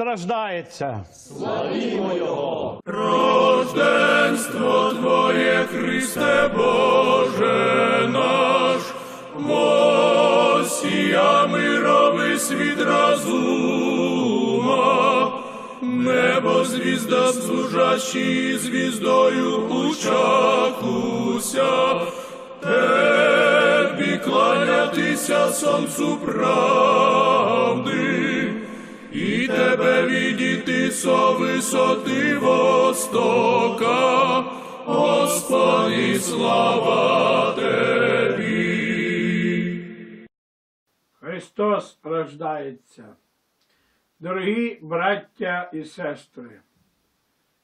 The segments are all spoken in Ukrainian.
Христос рождається! Рожденство Твоє, Христе Боже наш, Мосія мировий світ разума, небо звізда служащий звіздою учахуся, Тебі кланятися сонцу правди. І тебе відійти со висоти востока, Господи, слава Тебі. Христос рождається. Дорогі браття і сестри,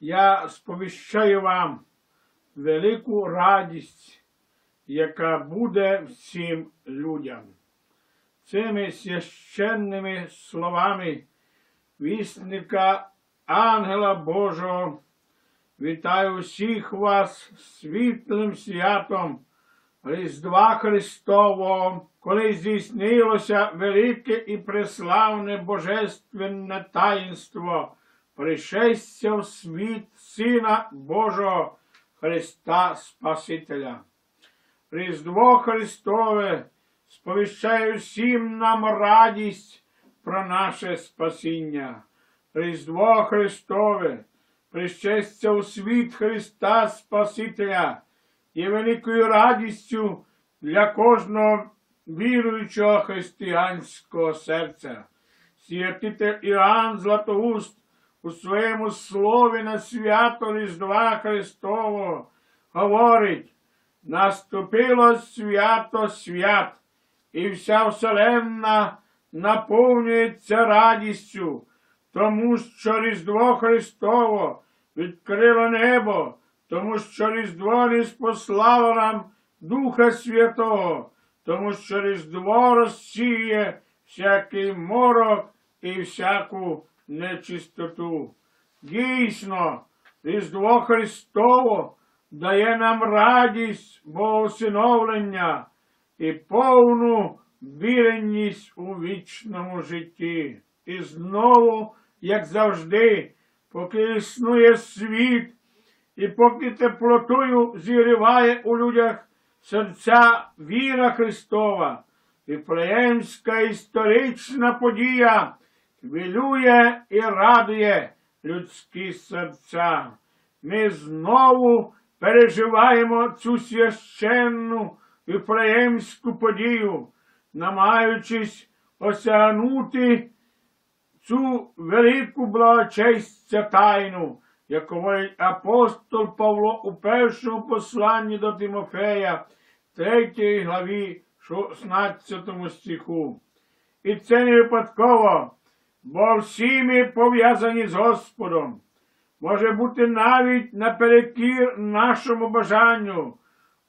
я сповіщаю вам велику радість, яка буде всім людям. Цими священними словами вісника Ангела Божого вітаю всіх вас світлим святом Різдва Христового, коли здійснилося велике і преславне божественне таїнство, пришестя в світ Сина Божого Христа Спасителя. Різдво Христове сповіщає всім нам радість про наше спасіння. Різдво Христове, пришестя у світ Христа Спасителя є великою радістю для кожного віруючого християнського серця. Святитель Іоанн Златоуст у своєму слові на свято Різдва Христового говорить, наступило свято свят, і вся вселенна наповнюється радістю, тому що Різдво Христово відкрило небо, тому що Різдво не спослало нам Духа Святого, тому що Різдво розсіє всякий морок і всяку нечистоту. Дійсно, Різдво Христово дає нам радість богосиновлення і повну віреність у вічному житті. І знову, як завжди, поки існує світ, і поки теплотою зігріває у людях серця віра Христова, Віфлеємська історична подія хвилює і радує людські серця. Ми знову переживаємо цю священну віфлеємську подію, намагаючись осягнути цю велику благочестя тайну, як говорить апостол Павло у першому посланні до Тимофея, 3 главі 16 стиху. І це не випадково, бо всі ми пов'язані з Господом. Може бути навіть наперекір нашому бажанню,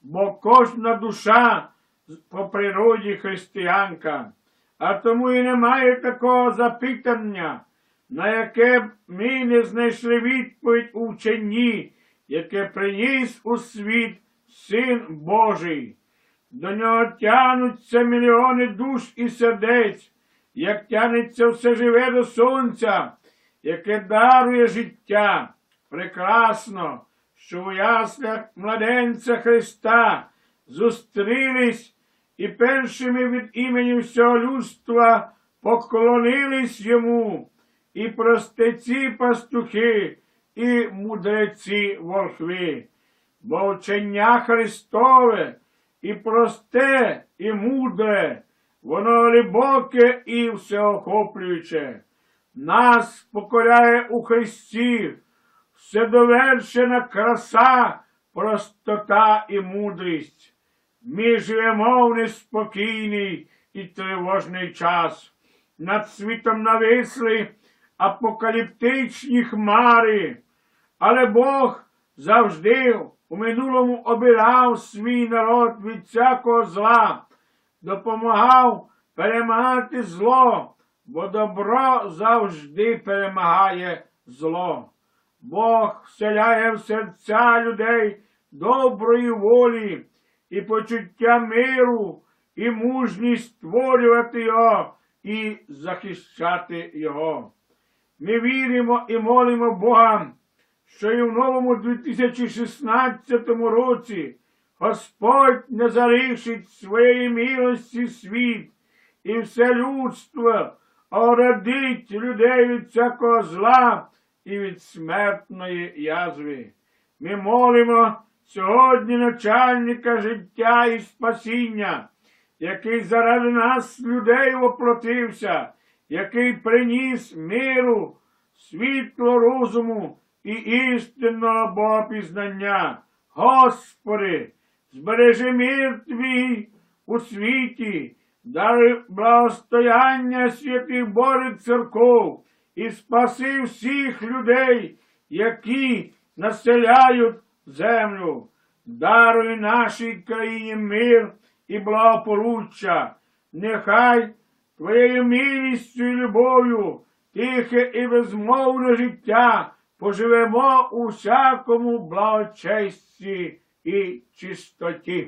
бо кожна душа по природі християнка, а тому і немає такого запитання, на яке б ми не знайшли відповідь у вченні, яке приніс у світ Син Божий. До нього тянуться мільйони душ і сердець, як тянеться все живе до сонця, яке дарує життя. Прекрасно, що у яслях младенця Христа зустрілись і першими від імені всього людства поклонились йому, і простеці пастухи, і мудреці волхви. Бо вчення Христове і просте, і мудре, воно глибоке і всеохоплююче. Нас покоряє у Христі вседовершена краса, простота і мудрість. Ми живемо в неспокійний і тривожний час. Над світом нависли апокаліптичні хмари, але Бог завжди у минулому обирав свій народ від всякого зла, допомагав перемагати зло, бо добро завжди перемагає зло. Бог вселяє в серця людей доброї волі і почуття миру, і мужність створювати його і захищати його. Ми віримо і молимо Бога, що і в новому 2016 році Господь не залишить своєї милості світ і все людство оградить людей від всякого зла і від смертної язви. Ми молимо сьогодні начальника життя і спасіння, який заради нас, людей, воплотився, який приніс миру, світло розуму і істинного Богопізнання. Господи, збережи мир твій у світі, дай благостояння святих Божих церков і спаси всіх людей, які населяють землю. Даруй нашій країні мир і благополуччя. Нехай Твоєю милістю і любов'ю, тихе і безмовне життя поживемо у всякому благочесті і чистоті.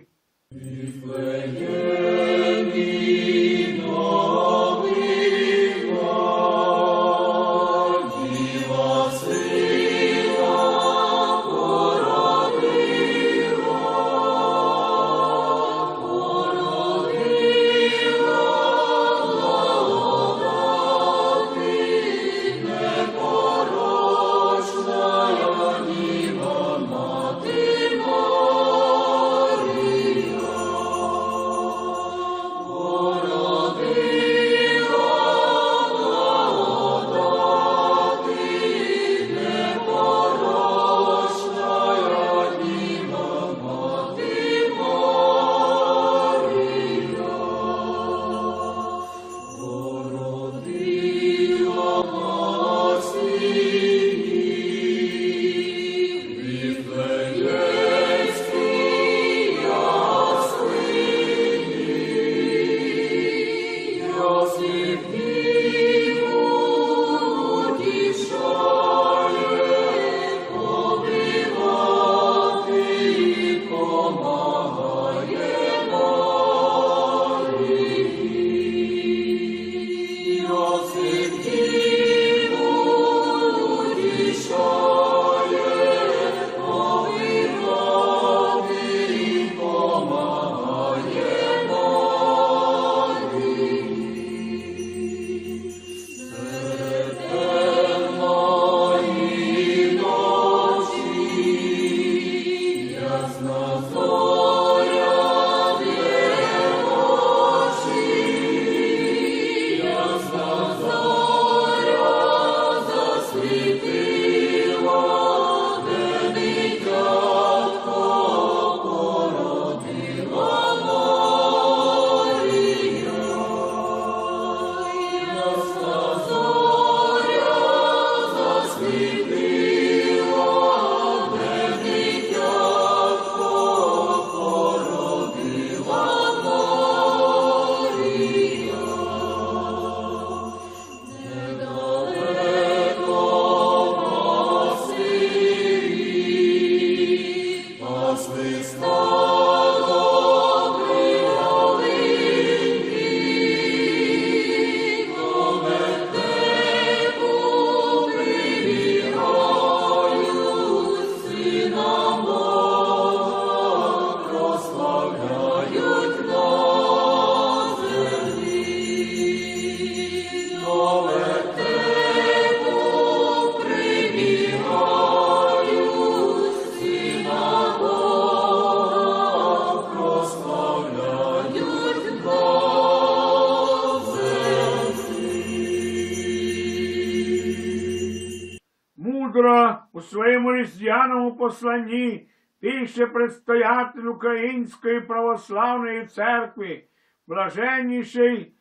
Мудро у своєму різдвяному посланні пише предстоятель Української православної церкви, блаженніший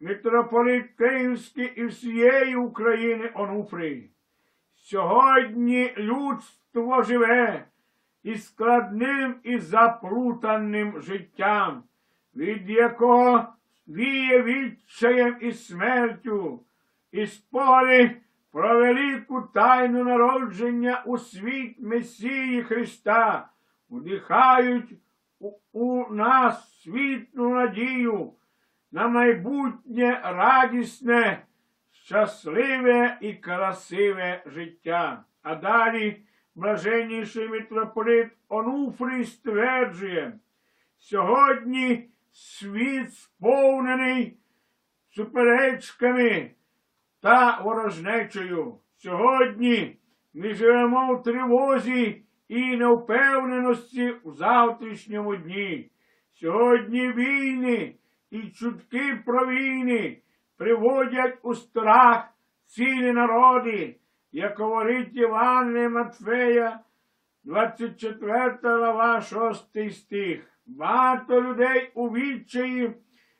митрополит Київський і всієї України Онуфрій. Сьогодні людство живе із складним і заплутаним життям, від якого віє відчаєм і смертю, і спори про велику тайну народження у світ Месії Христа вдихають у, у нас світлу надію на майбутнє радісне, щасливе і красиве життя. А далі блаженніший митрополит Онуфрій стверджує, сьогодні світ сповнений суперечками та ворожнечею. Сьогодні ми живемо в тривозі і невпевненості у завтрашньому дні. Сьогодні війни і чутки про війни приводять у страх цілі народи, як говорить Іван Матфея, 24 глава, 6 стих. Багато людей у відчаї,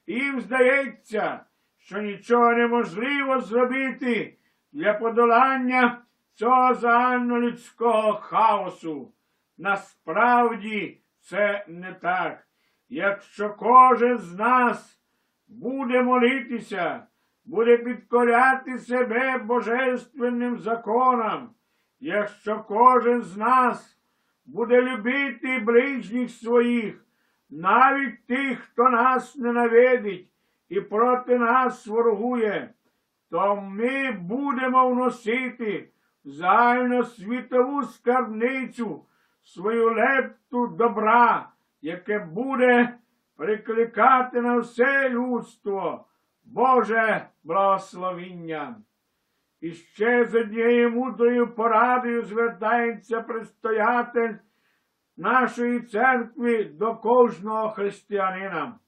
їм здається, що нічого неможливо зробити для подолання цього загальнолюдського хаосу. Насправді це не так. Якщо кожен з нас буде молитися, буде підкоряти себе божественним законам, якщо кожен з нас буде любити ближніх своїх, навіть тих, хто нас ненавидить і проти нас ворогує, то ми будемо вносити в загальносвітову скарбницю свою лепту добра, яке буде прикликати на все людство Боже благословіння. І ще з однією мудрою порадою звертається предстоятель нашої церкви до кожного християнина.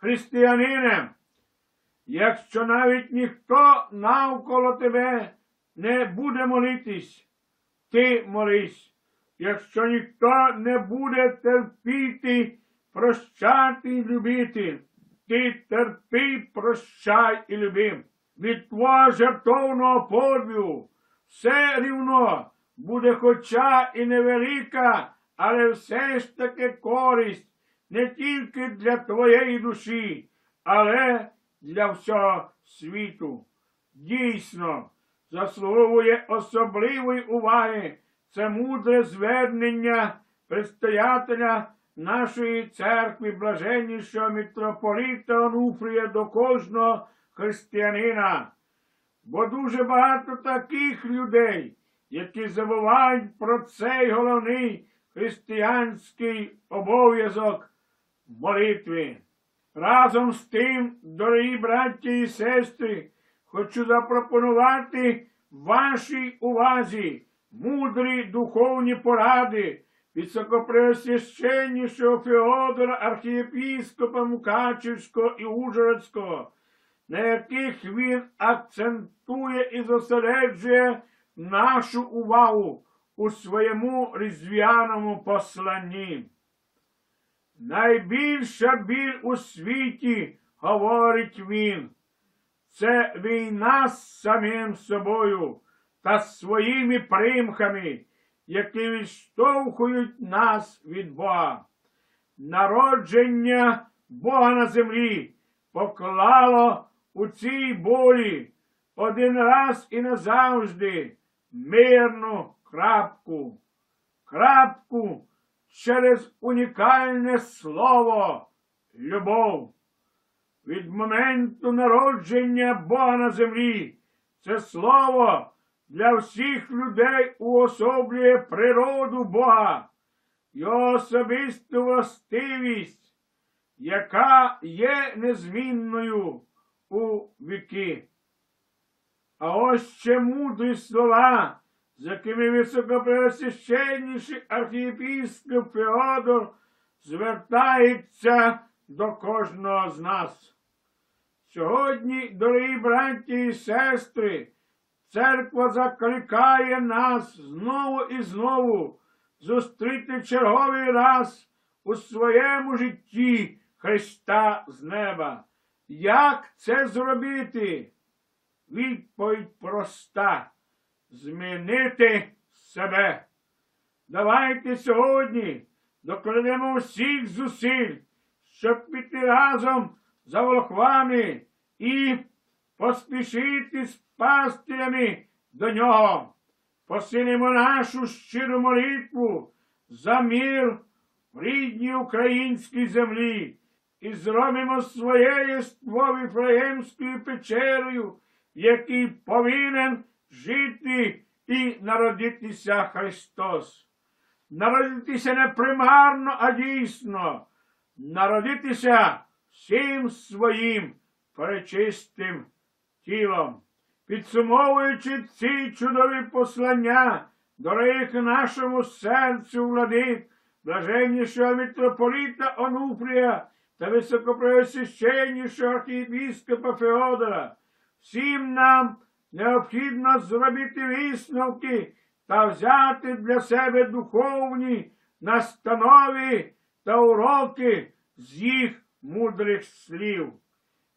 Християнине, якщо навіть ніхто навколо тебе не буде молитись, ти молись. Якщо ніхто не буде терпіти, прощати і любити, ти терпи, прощай і люби. Від твого жертовного подвігу все рівно буде хоча і невелика, але все ж таки користь не тільки для твоєї душі, але для всього світу. Дійсно, заслуговує особливої уваги це мудре звернення предстоятеля нашої церкви, блаженнішого митрополита Онуфрія до кожного християнина. Бо дуже багато таких людей, які забувають про цей головний християнський обов'язок молитви. Разом з тим, дорогі браті і сестри, хочу запропонувати вашій увазі мудрі духовні поради високопреосвященнішого Феодора архієпіскопа Мукачівського і Ужгородського, на яких він акцентує і зосереджує нашу увагу у своєму різдвяному посланні. Найбільша біль у світі, говорить він, це війна з самим собою та своїми примхами, які відштовхують нас від Бога. Народження Бога на землі поклало у цій болі один раз і назавжди мирну крапку, крапку через унікальне слово любов. Від моменту народження Бога на землі це слово для всіх людей уособлює природу Бога, його особисту властивість, яка є незмінною у віки. А ось ще мудрі слова, з якими високопреосвященніший архієпіскоп Феодор звертається до кожного з нас. Сьогодні, дорогі браті і сестри, церква закликає нас знову і знову зустріти черговий раз у своєму житті Христа з неба. Як це зробити? Відповідь проста змінити себе. Давайте сьогодні докладемо всіх зусиль, щоб піти разом за волхвами і поспішити з пастирями до нього. Посилимо нашу щиру молитву за мир в рідній українській землі і зробимо своє єство Віфлеємською печерою, який повинен жити і народитися Христос. Народитися не примарно, а дійсно, народитися всім своїм пречистим тілом. Підсумовуючи ці чудові послання, дорогих нашому серцю владик, блаженнішого митрополіта Онуфрія та високопреосвященнішого архієпіскопа Феодора, всім нам необхідно зробити висновки та взяти для себе духовні настанови та уроки з їх мудрих слів.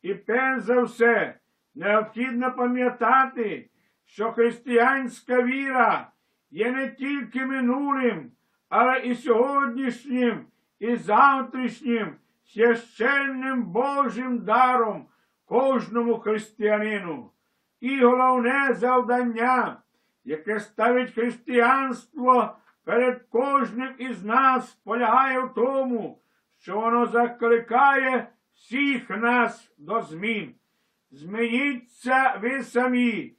І перш за все, необхідно пам'ятати, що християнська віра є не тільки минулим, але і сьогоднішнім, і завтрашнім священним Божим даром кожному християнину. І головне завдання, яке ставить християнство перед кожним із нас, полягає в тому, що воно закликає всіх нас до змін. Змініться ви самі,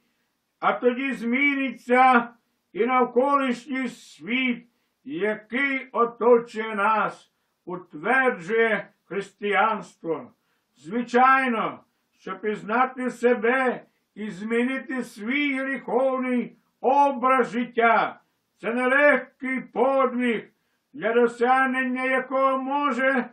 а тоді зміниться і навколишній світ, який оточує нас, утверджує християнство. Звичайно, щоб пізнати себе і змінити свій гріховний образ життя. Це нелегкий подвиг, для досягнення якого може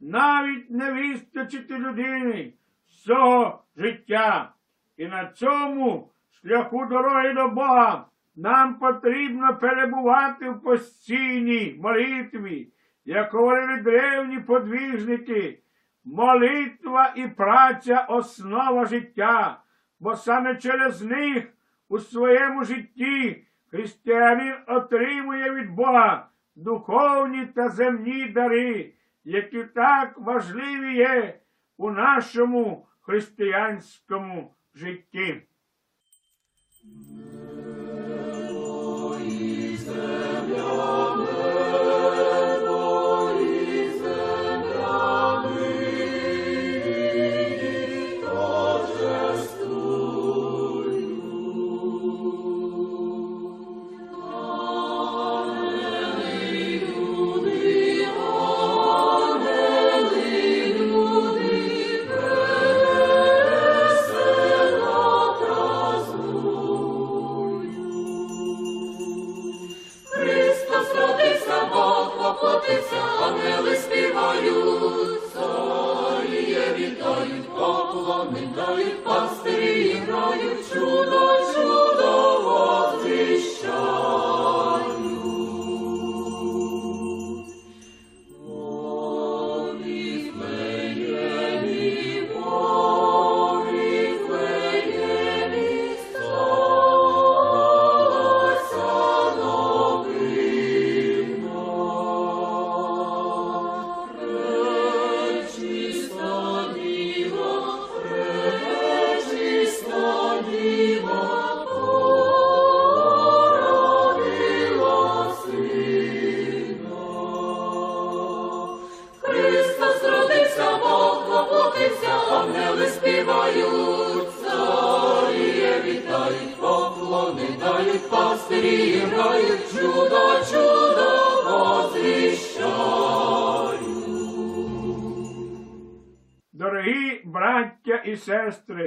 навіть не вистачити людини всього життя. І на цьому шляху дороги до Бога нам потрібно перебувати в постійній молитві, як говорили древні подвижники. Молитва і праця основа життя, бо саме через них у своєму житті християнин отримує від Бога духовні та земні дари, які так важливі є у нашому християнському житті.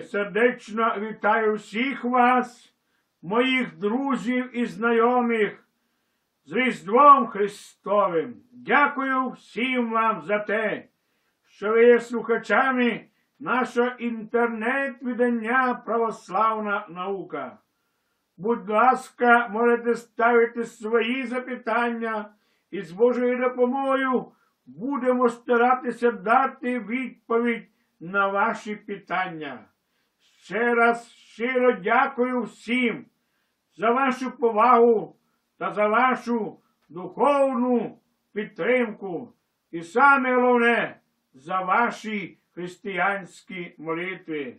Сердечно вітаю всіх вас, моїх друзів і знайомих, з Різдвом Христовим. Дякую всім вам за те, що ви є слухачами нашого інтернет-видання Православна наука. Будь ласка, можете ставити свої запитання і з Божою допомогою будемо старатися дати відповідь на ваші питання. Ще раз щиро дякую всім за вашу повагу та за вашу духовну підтримку. І саме головне за ваші християнські молитви.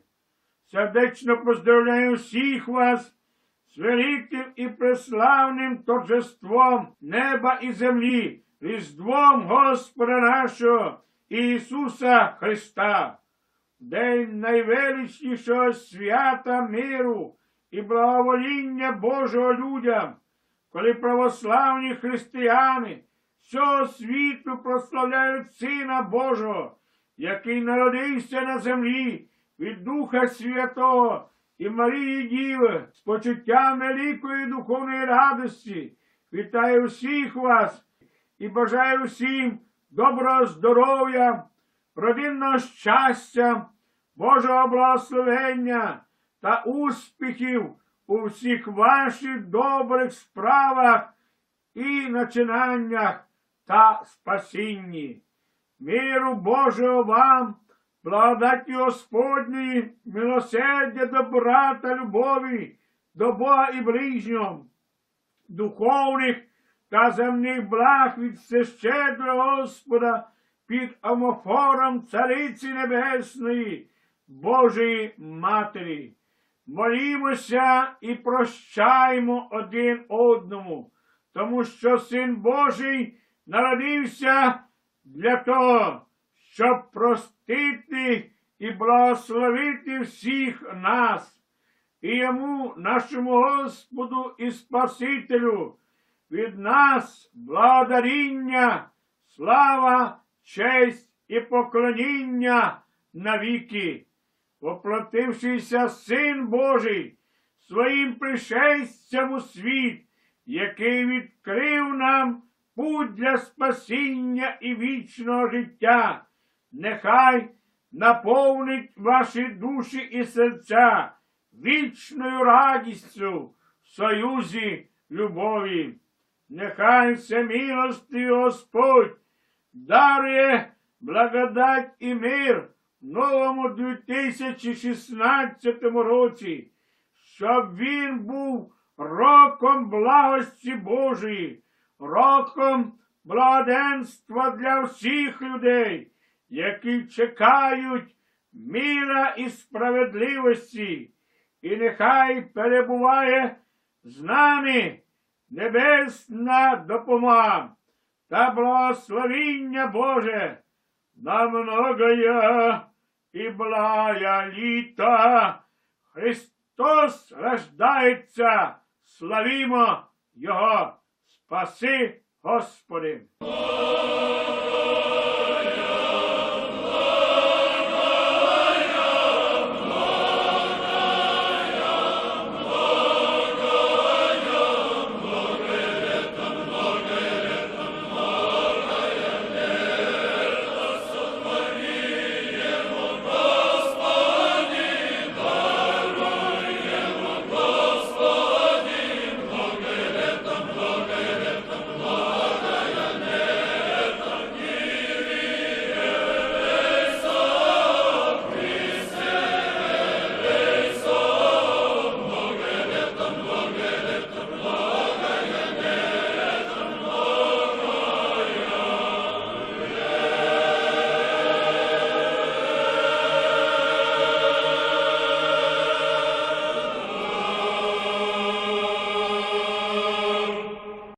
Сердечно поздравляю всіх вас з великим і преславним торжеством неба і землі, Різдвом Господа нашого Ісуса Христа. День найвеличнішого свята миру і благовоління Божого людям, коли православні християни всього світу прославляють Сина Божого, який народився на землі від Духа Святого і Марії Діви з почуттям великої духовної радості. Вітаю всіх вас і бажаю всім доброго здоров'я, родинного щастя, Божого благословення та успіхів у всіх ваших добрих справах і начинаннях та спасінні. Миру Божого вам, благодаті Господньої, милосердя добра та любові до Бога і ближнього, духовних та земних благ від всещедрого Господа під омофором Цариці Небесної, Божої Матері. Молімося і прощаємо один одному, тому що Син Божий народився для того, щоб простити і благословити всіх нас, і йому, нашому Господу і Спасителю, від нас благодаріння, слава, честь і поклоніння навіки. Воплотившийся Син Божий своїм пришестям у світ, який відкрив нам путь для спасіння і вічного життя, нехай наповнить ваші душі і серця вічною радістю в союзі любові. Нехай всемилостивий Господь дарує благодать і мир новому 2016 році, щоб він був роком благості Божої, роком благоденства для всіх людей, які чекають міра і справедливості, і нехай перебуває з нами небесна допомога та благословіння Боже на многое и благая літа. Христос рождається, славімо Його, спаси, Господи.